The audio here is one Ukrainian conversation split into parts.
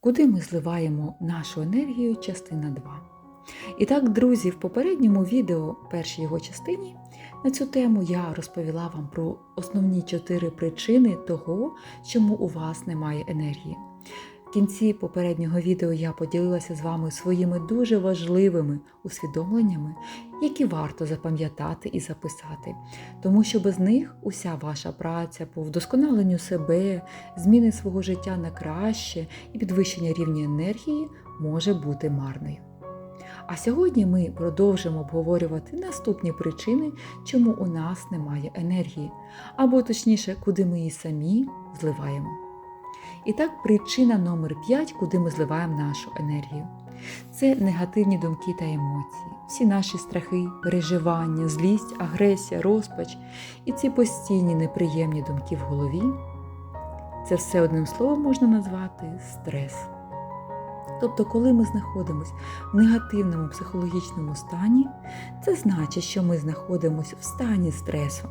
Куди ми зливаємо нашу енергію, частина 2. І так, друзі, в попередньому відео, першій його частині, на цю тему я розповіла вам про основні чотири причини того, чому у вас немає енергії. В кінці попереднього відео я поділилася з вами своїми дуже важливими усвідомленнями, які варто запам'ятати і записати, тому що без них уся ваша праця по вдосконаленню себе, зміни свого життя на краще і підвищення рівня енергії може бути марною. А сьогодні ми продовжимо обговорювати наступні причини, чому у нас немає енергії, або точніше, куди ми її самі зливаємо. І так, причина номер 5, куди ми зливаємо нашу енергію. Це негативні думки та емоції, всі наші страхи, переживання, злість, агресія, розпач і ці постійні неприємні думки в голові. Це все одним словом можна назвати стрес. Тобто, коли ми знаходимося в негативному психологічному стані, це значить, що ми знаходимося в стані стресу.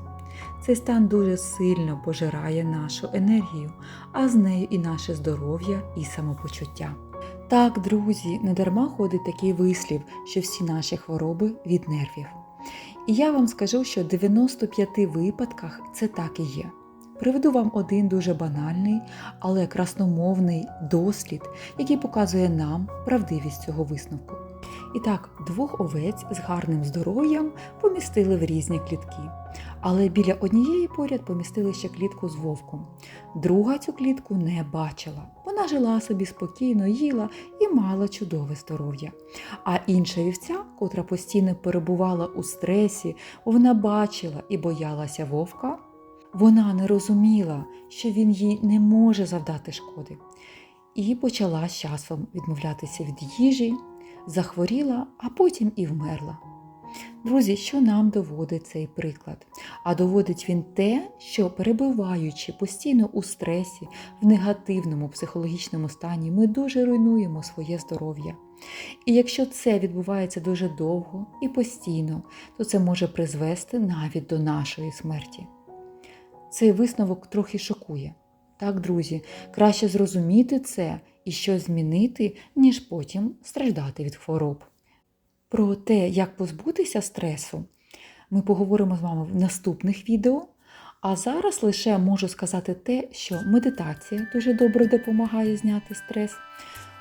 Цей стан дуже сильно пожирає нашу енергію, а з нею і наше здоров'я і самопочуття. Так, друзі, недарма ходить такий вислів, що всі наші хвороби від нервів. І я вам скажу, що в 95 випадках це так і є. Приведу вам один дуже банальний, але красномовний дослід, який показує нам правдивість цього висновку. І так, двох овець з гарним здоров'ям помістили в різні клітки. Але біля однієї поряд помістили ще клітку з вовком. Друга цю клітку не бачила. Вона жила собі спокійно, їла і мала чудове здоров'я. А інша вівця, котра постійно перебувала у стресі, вона бачила і боялася вовка. Вона не розуміла, що він їй не може завдати шкоди, і почала з часом відмовлятися від їжі, захворіла, а потім і вмерла. Друзі, що нам доводить цей приклад? А доводить він те, що перебуваючи постійно у стресі, в негативному психологічному стані, ми дуже руйнуємо своє здоров'я. І якщо це відбувається дуже довго і постійно, то це може призвести навіть до нашої смерті. Цей висновок трохи шокує. Так, друзі, краще зрозуміти це і щось змінити, ніж потім страждати від хвороб. Про те, як позбутися стресу, ми поговоримо з вами в наступних відео. А зараз лише можу сказати те, що медитація дуже добре допомагає зняти стрес.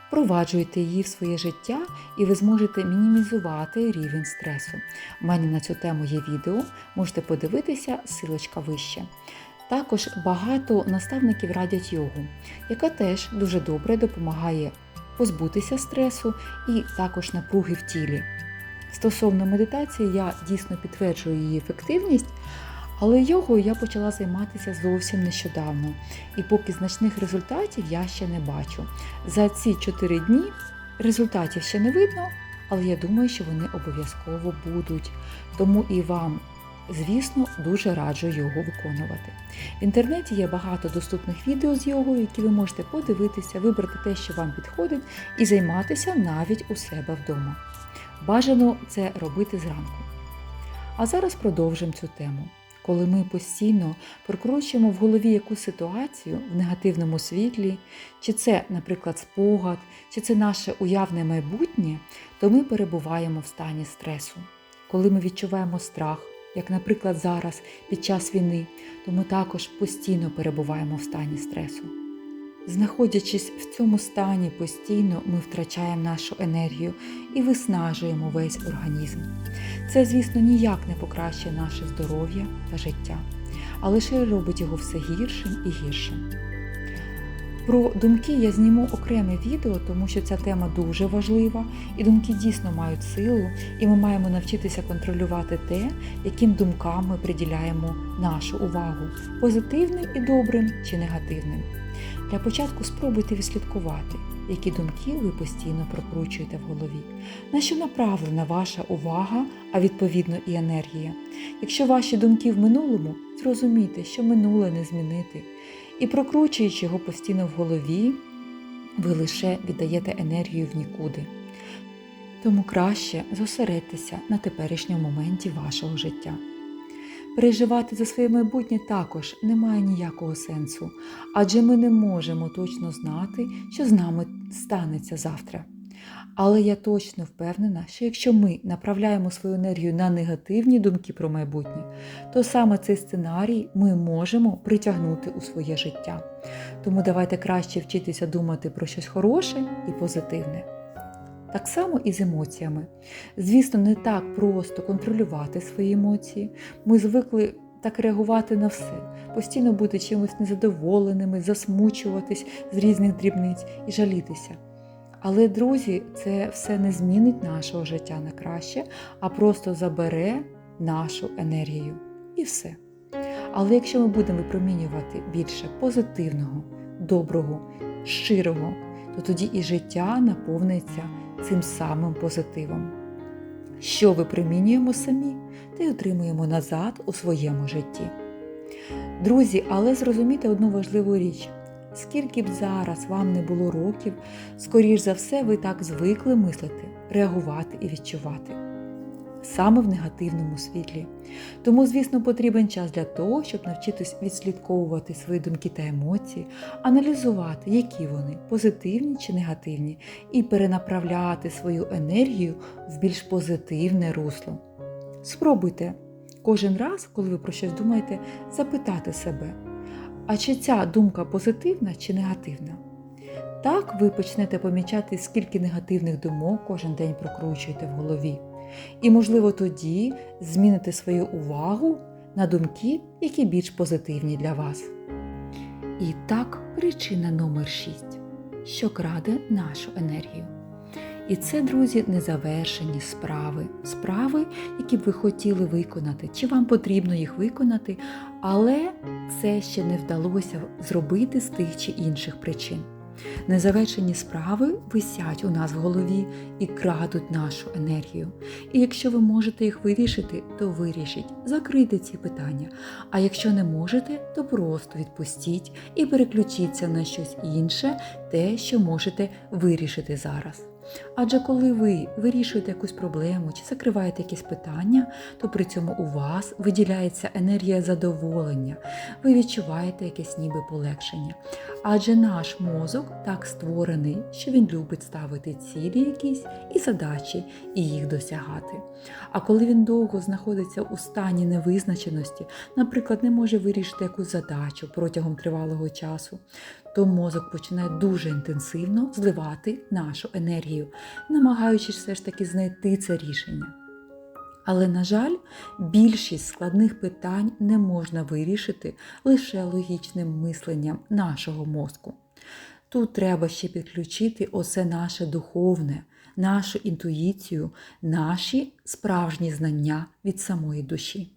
Впроваджуйте її в своє життя, і ви зможете мінімізувати рівень стресу. У мене на цю тему є відео, можете подивитися, силочка вище. Також багато наставників радять йогу, яка теж дуже добре допомагає позбутися стресу і також напруги в тілі. Стосовно медитації, я дійсно підтверджую її ефективність, але йогою я почала займатися зовсім нещодавно, і поки значних результатів я ще не бачу. За ці 4 дні результатів ще не видно, але я думаю, що вони обов'язково будуть. Тому і вам Звісно, дуже раджу його виконувати. В інтернеті є багато доступних відео з йогою, які ви можете подивитися, вибрати те, що вам підходить, і займатися навіть у себе вдома. Бажано це робити зранку. А зараз продовжимо цю тему. Коли ми постійно прокручуємо в голові якусь ситуацію в негативному світлі, чи це, наприклад, спогад, чи це наше уявне майбутнє, то ми перебуваємо в стані стресу. Коли ми відчуваємо страх, як, наприклад, зараз під час війни, то ми також постійно перебуваємо в стані стресу. Знаходячись в цьому стані постійно, ми втрачаємо нашу енергію і виснажуємо весь організм. Це, звісно, ніяк не покращує наше здоров'я та життя, а лише робить його все гіршим і гіршим. Про думки я зніму окреме відео, тому що ця тема дуже важлива, і думки дійсно мають силу, і ми маємо навчитися контролювати те, яким думкам ми приділяємо нашу увагу позитивним і добрим чи негативним. Для початку спробуйте відслідкувати, які думки ви постійно прокручуєте в голові, на що направлена ваша увага, а відповідно і енергія. Якщо ваші думки в минулому, зрозумійте, що минуле не змінити. І прокручуючи його постійно в голові, ви лише віддаєте енергію в нікуди. Тому краще зосередьтеся на теперішньому моменті вашого життя. Переживати за своє майбутнє також немає ніякого сенсу, адже ми не можемо точно знати, що з нами станеться завтра. Але я точно впевнена, що якщо ми направляємо свою енергію на негативні думки про майбутнє, то саме цей сценарій ми можемо притягнути у своє життя. Тому давайте краще вчитися думати про щось хороше і позитивне. Так само і з емоціями. Звісно, не так просто контролювати свої емоції. Ми звикли так реагувати на все, постійно бути чимось незадоволеними, засмучуватись з різних дрібниць і жалітися. Але, друзі, це все не змінить нашого життя на краще, а просто забере нашу енергію. І все. Але якщо ми будемо випромінювати більше позитивного, доброго, щирого, то тоді і життя наповниться цим самим позитивом. Що випромінюємо самі, те й отримуємо назад у своєму житті. Друзі, але зрозумійте одну важливу річ. Скільки б зараз вам не було років, скоріш за все, ви так звикли мислити, реагувати і відчувати. Саме в негативному світлі. Тому, звісно, потрібен час для того, щоб навчитись відслідковувати свої думки та емоції, аналізувати, які вони позитивні чи негативні, і перенаправляти свою енергію в більш позитивне русло. Спробуйте кожен раз, коли ви про щось думаєте, запитати себе. А чи ця думка позитивна чи негативна? Так ви почнете помічати, скільки негативних думок кожен день прокручуєте в голові. І, можливо, тоді зміните свою увагу на думки, які більш позитивні для вас. І так, причина номер 6, що краде нашу енергію. І це, друзі, незавершені справи. Справи, які б ви хотіли виконати, чи вам потрібно їх виконати, але це ще не вдалося зробити з тих чи інших причин. Незавершені справи висять у нас в голові і крадуть нашу енергію. І якщо ви можете їх вирішити, то вирішіть, закрийте ці питання. А якщо не можете, то просто відпустіть і переключіться на щось інше, те, що можете вирішити зараз. Адже коли ви вирішуєте якусь проблему чи закриваєте якісь питання, то при цьому у вас виділяється енергія задоволення, ви відчуваєте якесь ніби полегшення. Адже наш мозок так створений, що він любить ставити цілі якісь і задачі і їх досягати. А коли він довго знаходиться у стані невизначеності, наприклад, не може вирішити якусь задачу протягом тривалого часу, то мозок починає дуже інтенсивно зливати нашу енергію, намагаючись все ж таки знайти це рішення. Але, на жаль, більшість складних питань не можна вирішити лише логічним мисленням нашого мозку. Тут треба ще підключити оце наше духовне, нашу інтуїцію, наші справжні знання від самої душі.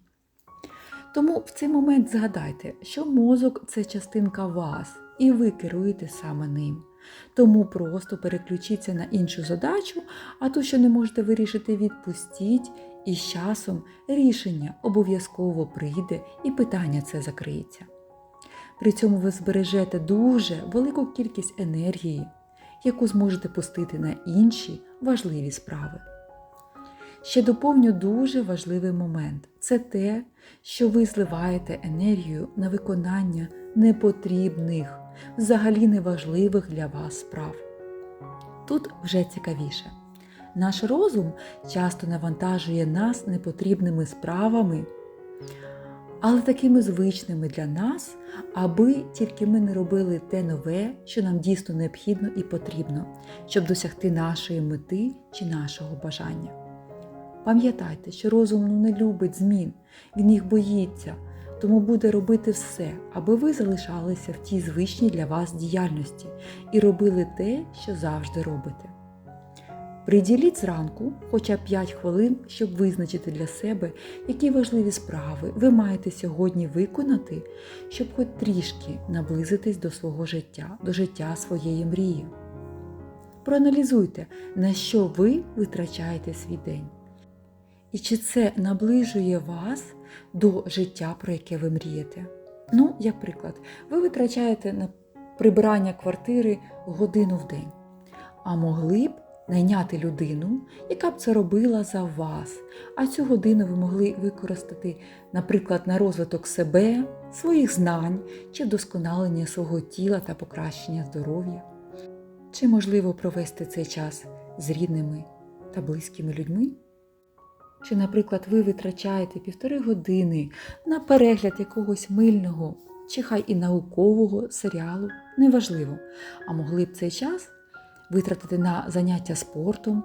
Тому в цей момент згадайте, що мозок це частинка вас, і ви керуєте саме ним. Тому просто переключіться на іншу задачу, а ту, що не можете вирішити, відпустіть, і з часом рішення обов'язково прийде і питання це закриється. При цьому ви збережете дуже велику кількість енергії, яку зможете пустити на інші важливі справи. Ще доповню дуже важливий момент це те, що ви зливаєте енергію на виконання непотрібних, взагалі неважливих для вас справ. Тут вже цікавіше. Наш розум часто навантажує нас непотрібними справами, але такими звичними для нас, аби тільки ми не робили те нове, що нам дійсно необхідно і потрібно, щоб досягти нашої мети чи нашого бажання. Пам'ятайте, що розум ну, не любить змін, він їх боїться, тому буде робити все, аби ви залишалися в тій звичній для вас діяльності і робили те, що завжди робите. Приділіть зранку хоча б 5 хвилин, щоб визначити для себе, які важливі справи ви маєте сьогодні виконати, щоб хоч трішки наблизитись до свого життя, до життя своєї мрії. Проаналізуйте, на що ви витрачаєте свій день. І чи це наближує вас до життя, про яке ви мрієте? Ну, як приклад, ви витрачаєте на прибирання квартири годину в день, а могли б найняти людину, яка б це робила за вас. А цю годину ви могли використати, наприклад, на розвиток себе, своїх знань чи вдосконалення свого тіла та покращення здоров'я. Чи можливо провести цей час з рідними та близькими людьми? Чи, наприклад, ви витрачаєте півтори години на перегляд якогось мильного чи хай і наукового серіалу, неважливо, а могли б цей час витратити на заняття спортом,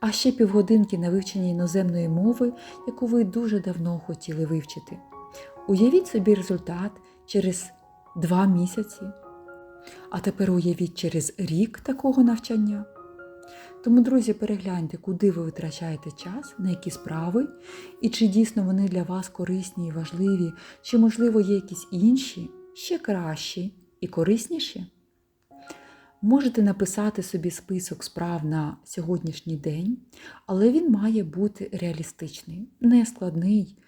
а ще півгодинки на вивчення іноземної мови, яку ви дуже давно хотіли вивчити. Уявіть собі результат через два місяці, а тепер уявіть через рік такого навчання. Тому, друзі, перегляньте, куди ви витрачаєте час, на які справи, і чи дійсно вони для вас корисні і важливі, чи, можливо, є якісь інші, ще кращі і корисніші. Можете написати собі список справ на сьогоднішній день, але він має бути реалістичний, не складний.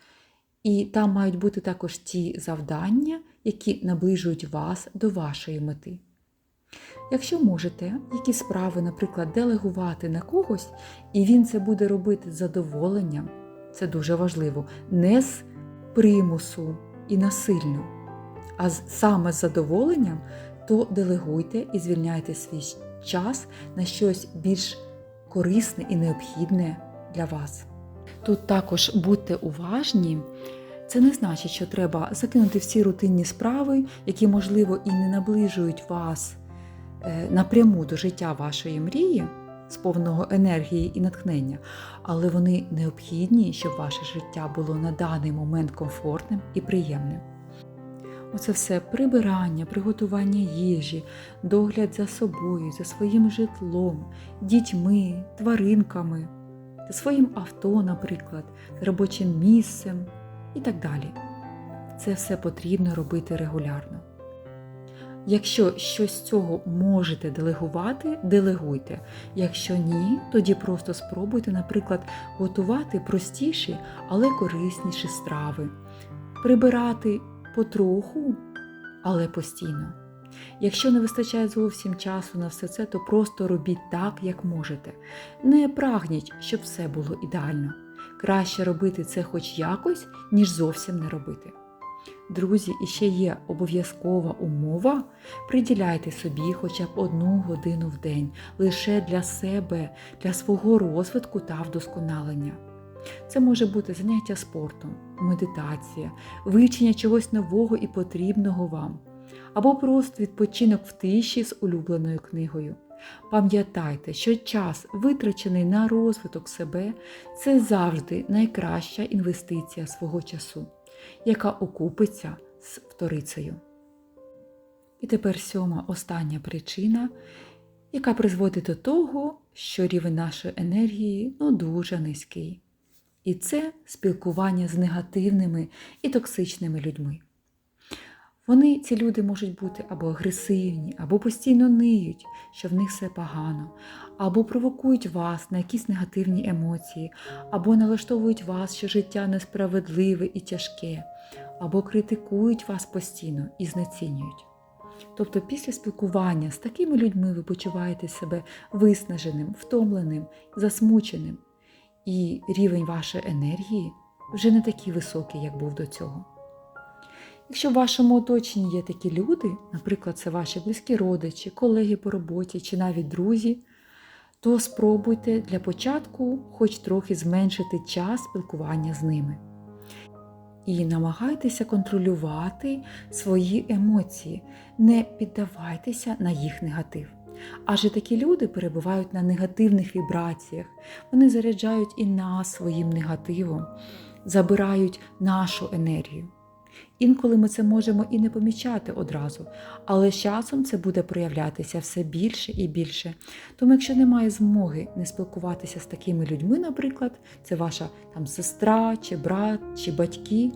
І там мають бути також ті завдання, які наближують вас до вашої мети. Якщо можете якісь справи, наприклад, делегувати на когось, і він це буде робити з задоволенням, це дуже важливо, не з примусу і насильно, а саме з задоволенням, то делегуйте і звільняйте свій час на щось більш корисне і необхідне для вас. Тут також будьте уважні. Це не значить, що треба закинути всі рутинні справи, які, можливо, і не наближують вас напряму до життя вашої мрії, сповненого енергії і натхнення, але вони необхідні, щоб ваше життя було на даний момент комфортним і приємним. Оце все прибирання, приготування їжі, догляд за собою, за своїм житлом, дітьми, тваринками, своїм авто, наприклад, робочим місцем і так далі. Це все потрібно робити регулярно. Якщо щось з цього можете делегувати, делегуйте. Якщо ні, тоді просто спробуйте, наприклад, готувати простіші, але корисніші страви, прибирати потроху, але постійно. Якщо не вистачає зовсім часу на все це, то просто робіть так, як можете. Не прагніть, щоб все було ідеально. Краще робити це хоч якось, ніж зовсім не робити. Друзі, і ще є обов'язкова умова. Приділяйте собі хоча б одну годину в день лише для себе, для свого розвитку та вдосконалення. Це може бути заняття спортом, медитація, вивчення чогось нового і потрібного вам, або просто відпочинок в тиші з улюбленою книгою. Пам'ятайте, що час, витрачений на розвиток себе, це завжди найкраща інвестиція свого часу, яка окупиться з вторицею. І тепер сьома остання причина, яка призводить до того, що рівень нашої енергії ну, дуже низький. І це спілкування з негативними і токсичними людьми. Вони, ці люди, можуть бути або агресивні, або постійно ниють, що в них все погано, або провокують вас на якісь негативні емоції, або налаштовують вас, що життя несправедливе і тяжке, або критикують вас постійно і знецінюють. Тобто після спілкування з такими людьми ви почуваєте себе виснаженим, втомленим, засмученим, і рівень вашої енергії вже не такий високий, як був до цього. Якщо в вашому оточенні є такі люди, наприклад, це ваші близькі родичі, колеги по роботі чи навіть друзі, то спробуйте для початку хоч трохи зменшити час спілкування з ними. І намагайтеся контролювати свої емоції, не піддавайтеся на їх негатив. Адже такі люди перебувають на негативних вібраціях, вони заряджають і нас своїм негативом, забирають нашу енергію. Інколи ми це можемо і не помічати одразу, але з часом це буде проявлятися все більше і більше. Тому, якщо немає змоги не спілкуватися з такими людьми, наприклад, це ваша там сестра, чи брат, чи батьки,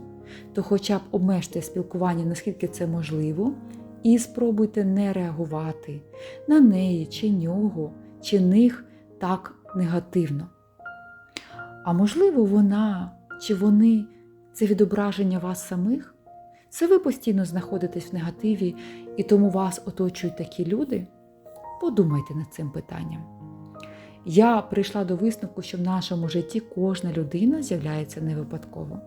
то хоча б обмежте спілкування, наскільки це можливо, і спробуйте не реагувати на неї, чи нього, чи них так негативно. А можливо, вона чи вони це відображення вас самих? Це ви постійно знаходитесь в негативі і тому вас оточують такі люди? Подумайте над цим питанням. Я прийшла до висновку, що в нашому житті кожна людина з'являється не випадково.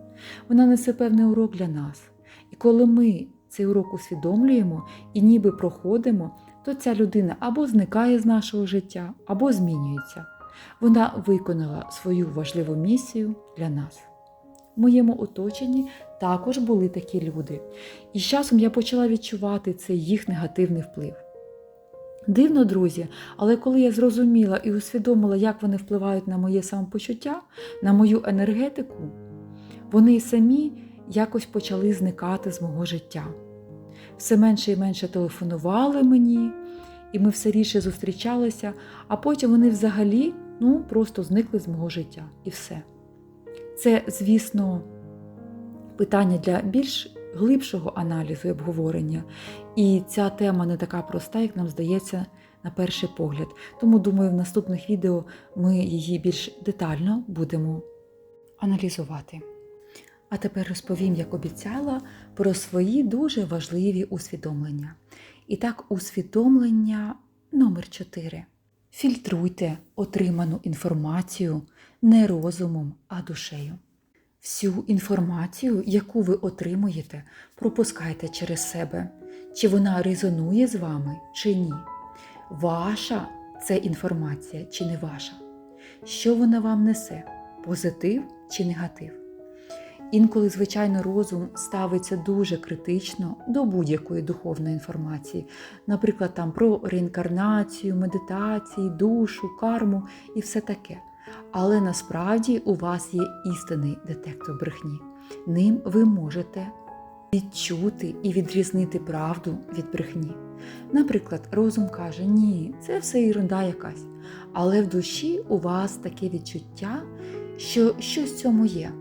Вона несе певний урок для нас. І коли ми цей урок усвідомлюємо і ніби проходимо, то ця людина або зникає з нашого життя, або змінюється. Вона виконала свою важливу місію для нас. В моєму оточенні також були такі люди, і з часом я почала відчувати цей їх негативний вплив. Дивно, друзі, але коли я зрозуміла і усвідомила, як вони впливають на моє самопочуття, на мою енергетику, вони самі якось почали зникати з мого життя. Все менше і менше телефонували мені, і ми все рідше зустрічалися, а потім вони взагалі ну, просто зникли з мого життя і все. Це, звісно, питання для більш глибшого аналізу і обговорення. І ця тема не така проста, як нам здається на перший погляд. Тому, думаю, в наступних відео ми її більш детально будемо аналізувати. А тепер розповім, як обіцяла, про свої дуже важливі усвідомлення. І так, усвідомлення номер 4. Фільтруйте отриману інформацію не розумом, а душею. Всю інформацію, яку ви отримуєте, пропускайте через себе, чи вона резонує з вами, чи ні. Ваша це інформація чи не ваша? Що вона вам несе? Позитив чи негатив? Інколи, звичайно, розум ставиться дуже критично до будь-якої духовної інформації, наприклад, там про реінкарнацію, медитації, душу, карму і все таке. Але насправді у вас є істинний детектор брехні. Ним ви можете відчути і відрізнити правду від брехні. Наприклад, розум каже, ні, це все ерунда якась. Але в душі у вас таке відчуття, що щось в цьому є.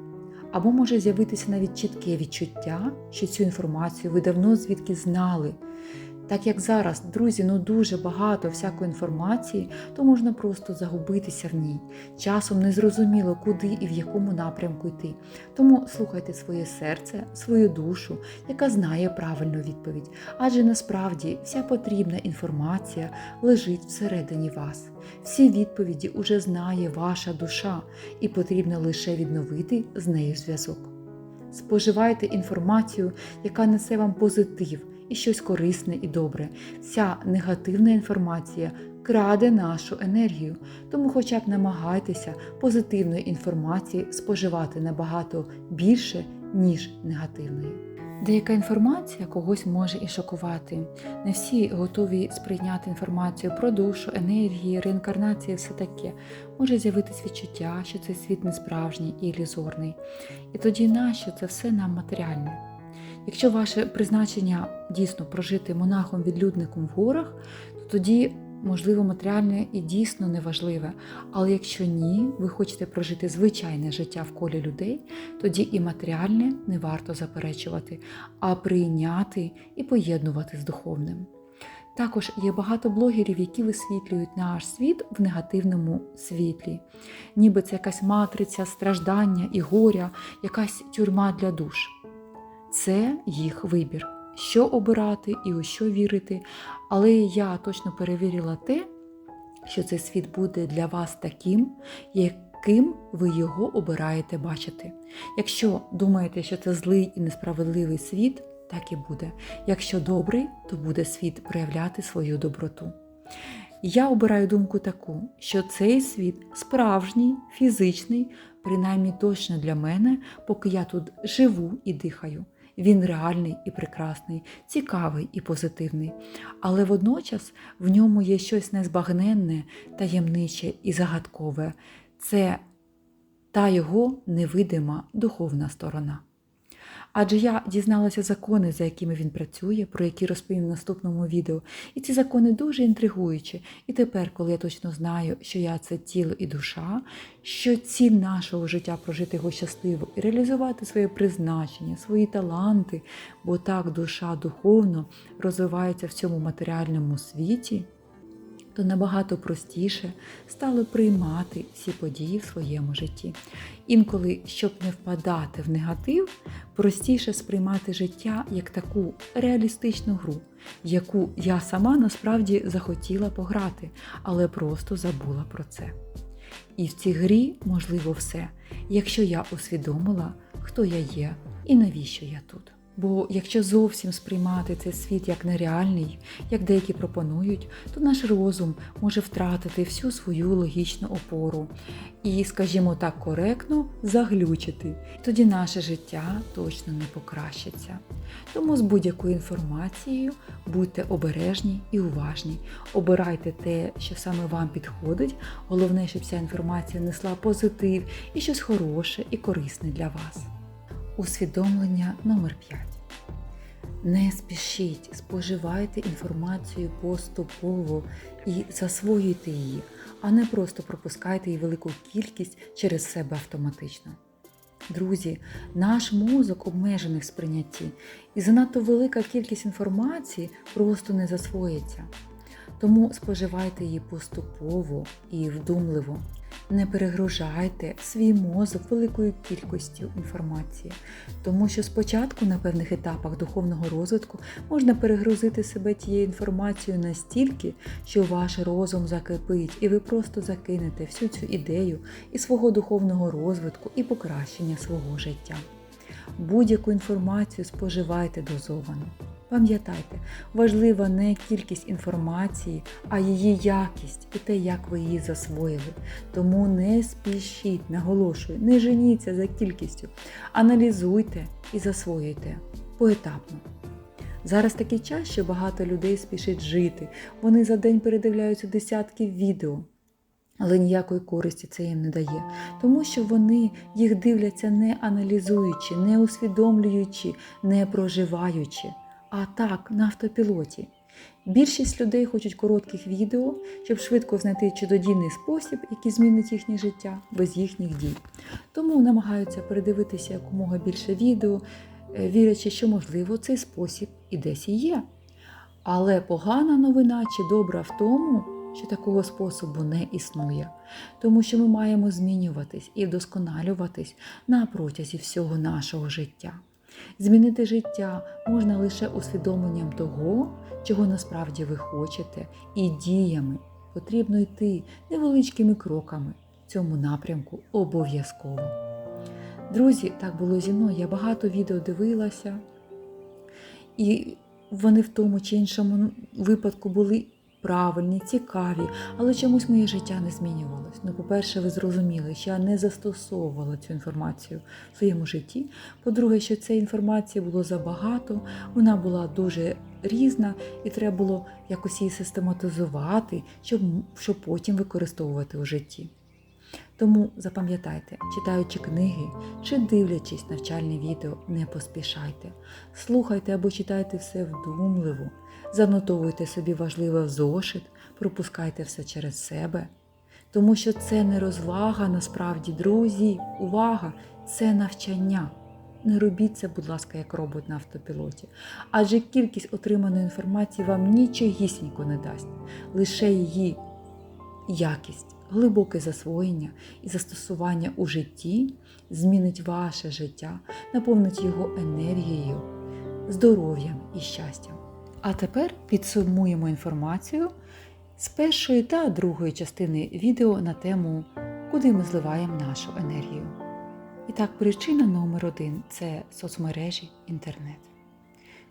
Або може з'явитися навіть чітке відчуття, що цю інформацію ви давно звідки знали. Так як зараз, друзі, ну дуже багато всякої інформації, то можна просто загубитися в ній. Часом незрозуміло, куди і в якому напрямку йти. Тому слухайте своє серце, свою душу, яка знає правильну відповідь. Адже насправді вся потрібна інформація лежить всередині вас. Всі відповіді уже знає ваша душа, і потрібно лише відновити з нею зв'язок. Споживайте інформацію, яка несе вам позитив і щось корисне і добре. Вся негативна інформація краде нашу енергію, тому хоча б намагайтеся позитивної інформації споживати набагато більше, ніж негативної. Деяка інформація когось може і шокувати. Не всі готові сприйняти інформацію про душу, енергії, реінкарнацію, все таке. Може з'явитись відчуття, що цей світ не справжній і ілюзорний. І тоді нащо це все нам матеріальне? Якщо ваше призначення дійсно прожити монахом-відлюдником в горах, то тоді, можливо, матеріальне і дійсно неважливе. Але якщо ні, ви хочете прожити звичайне життя в колі людей, тоді і матеріальне не варто заперечувати, а прийняти і поєднувати з духовним. Також є багато блогерів, які висвітлюють наш світ в негативному світлі, ніби це якась матриця страждання і горя, якась тюрма для душ. Це їх вибір, що обирати і у що вірити. Але я точно перевірила те, що цей світ буде для вас таким, яким ви його обираєте бачити. Якщо думаєте, що це злий і несправедливий світ, так і буде. Якщо добрий, то буде світ проявляти свою доброту. Я обираю думку таку, що цей світ справжній, фізичний, принаймні точно для мене, поки я тут живу і дихаю. Він реальний і прекрасний, цікавий і позитивний, але водночас в ньому є щось незбагненне, таємниче і загадкове. Це та його невидима духовна сторона. Адже я дізналася закони, за якими він працює, про які розповім в наступному відео. І ці закони дуже інтригуючі. І тепер, коли я точно знаю, що я це тіло і душа, що ціль нашого життя прожити його щасливо і реалізувати своє призначення, свої таланти, бо так душа духовно розвивається в цьому матеріальному світі, то набагато простіше стало приймати всі події в своєму житті. Інколи, щоб не впадати в негатив, простіше сприймати життя як таку реалістичну гру, яку я сама насправді захотіла пограти, але просто забула про це. І в цій грі можливо все, якщо я усвідомила, хто я є і навіщо я тут. Бо якщо зовсім сприймати цей світ як нереальний, як деякі пропонують, то наш розум може втратити всю свою логічну опору і, скажімо так, коректно заглючити. Тоді наше життя точно не покращиться. Тому з будь-якою інформацією будьте обережні і уважні. Обирайте те, що саме вам підходить. Головне, щоб ця інформація несла позитив і щось хороше і корисне для вас. Усвідомлення номер 5 Не спішіть, споживайте інформацію поступово і засвоюйте її, а не просто пропускайте її велику кількість через себе автоматично. Друзі, наш мозок обмежений в сприйнятті, і занадто велика кількість інформації просто не засвоїться. Тому споживайте її поступово і вдумливо. Не перегружайте свій мозок великою кількістю інформації, тому що спочатку на певних етапах духовного розвитку можна перегрузити себе тією інформацією настільки, що ваш розум закипить, і ви просто закинете всю цю ідею і свого духовного розвитку і покращення свого життя. Будь-яку інформацію споживайте дозовано. Пам'ятайте, важлива не кількість інформації, а її якість і те, як ви її засвоїли. Тому не спішіть, наголошую, не женіться за кількістю, аналізуйте і засвоюйте поетапно. Зараз такий час, що багато людей спішить жити. Вони за день передивляються десятки відео. Але ніякої користі це їм не дає, тому що вони їх дивляться не аналізуючи, не усвідомлюючи, не проживаючи а так на автопілоті. Більшість людей хочуть коротких відео, щоб швидко знайти чудодійний спосіб, який змінить їхнє життя без їхніх дій. Тому намагаються передивитися якомога більше відео, е, вірячи, що, можливо, цей спосіб і десь і є. Але погана новина чи добра в тому, що такого способу не існує, тому що ми маємо змінюватись і вдосконалюватись на протязі всього нашого життя. Змінити життя можна лише усвідомленням того, чого насправді ви хочете, і діями потрібно йти невеличкими кроками в цьому напрямку обов'язково. Друзі, так було зі мною. Я багато відео дивилася, і вони в тому чи іншому випадку були правильні, цікаві, але чомусь моє життя не змінювалось. Ну, по-перше, ви зрозуміли, що я не застосовувала цю інформацію в своєму житті. По-друге, що цієї інформації було забагато, вона була дуже різна, і треба було якось її систематизувати, щоб, щоб потім використовувати у житті. Тому запам'ятайте, читаючи книги чи дивлячись навчальні відео, не поспішайте. Слухайте або читайте все вдумливо, занотовуйте собі важливе в зошит, пропускайте все через себе. Тому що це не розвага насправді, друзі, увага, це навчання. Не робіть це, будь ласка, як робот на автопілоті. Адже кількість отриманої інформації вам нічогісінько не дасть, лише її якість глибоке засвоєння і застосування у житті змінить ваше життя, наповнить його енергією, здоров'ям і щастям. А тепер підсумуємо інформацію з першої та другої частини відео на тему, куди ми зливаємо нашу енергію. І так, причина номер один це соцмережі інтернет.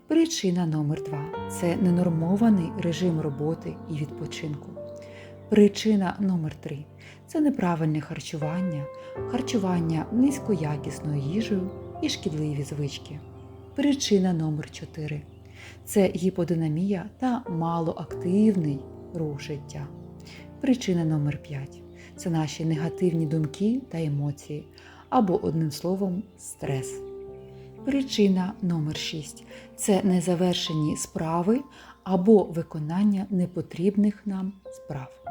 Причина номер два це ненормований режим роботи і відпочинку. Причина номер 3 це неправильне харчування, харчування низькоякісною їжею і шкідливі звички. Причина номер 4 це гіподинамія та малоактивний рух життя. Причина номер 5 це наші негативні думки та емоції, або, одним словом, стрес. Причина номер 6 це незавершені справи або виконання непотрібних нам справ.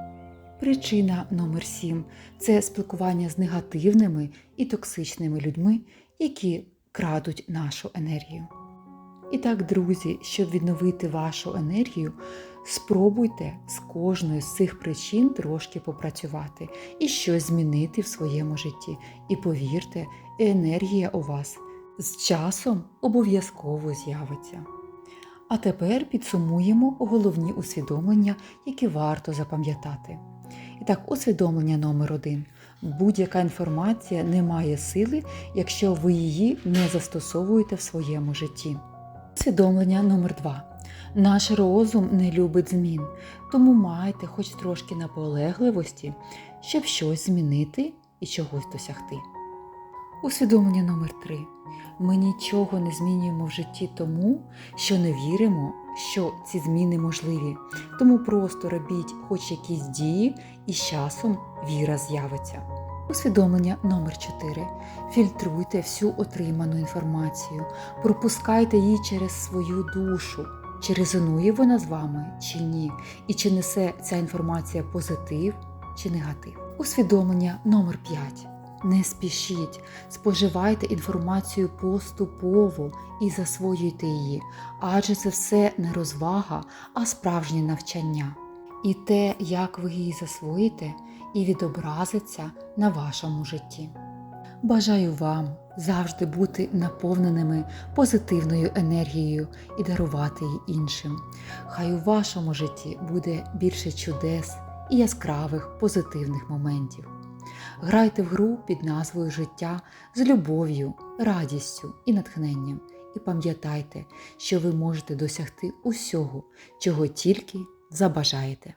Причина номер 7 це спілкування з негативними і токсичними людьми, які крадуть нашу енергію. І так, друзі, щоб відновити вашу енергію, спробуйте з кожною з цих причин трошки попрацювати і щось змінити в своєму житті. І повірте, енергія у вас з часом обов'язково з'явиться. А тепер підсумуємо головні усвідомлення, які варто запам'ятати. І так, усвідомлення номер один. Будь-яка інформація не має сили, якщо ви її не застосовуєте в своєму житті. Усвідомлення номер два. Наш розум не любить змін, тому майте хоч трошки наполегливості, щоб щось змінити і чогось досягти. Усвідомлення номер 3 Ми нічого не змінюємо в житті тому, що не віримо, що ці зміни можливі. Тому просто робіть хоч якісь дії, і з часом віра з'явиться. Усвідомлення номер 4 Фільтруйте всю отриману інформацію, пропускайте її через свою душу. Чи резонує вона з вами, чи ні, і чи несе ця інформація позитив чи негатив. Усвідомлення номер 5 не спішіть, споживайте інформацію поступово і засвоюйте її, адже це все не розвага, а справжнє навчання. І те, як ви її засвоїте, і відобразиться на вашому житті. Бажаю вам завжди бути наповненими позитивною енергією і дарувати її іншим. Хай у вашому житті буде більше чудес і яскравих позитивних моментів. Грайте в гру під назвою Життя з любов'ю, радістю і натхненням. І пам'ятайте, що ви можете досягти усього, чого тільки забажаєте.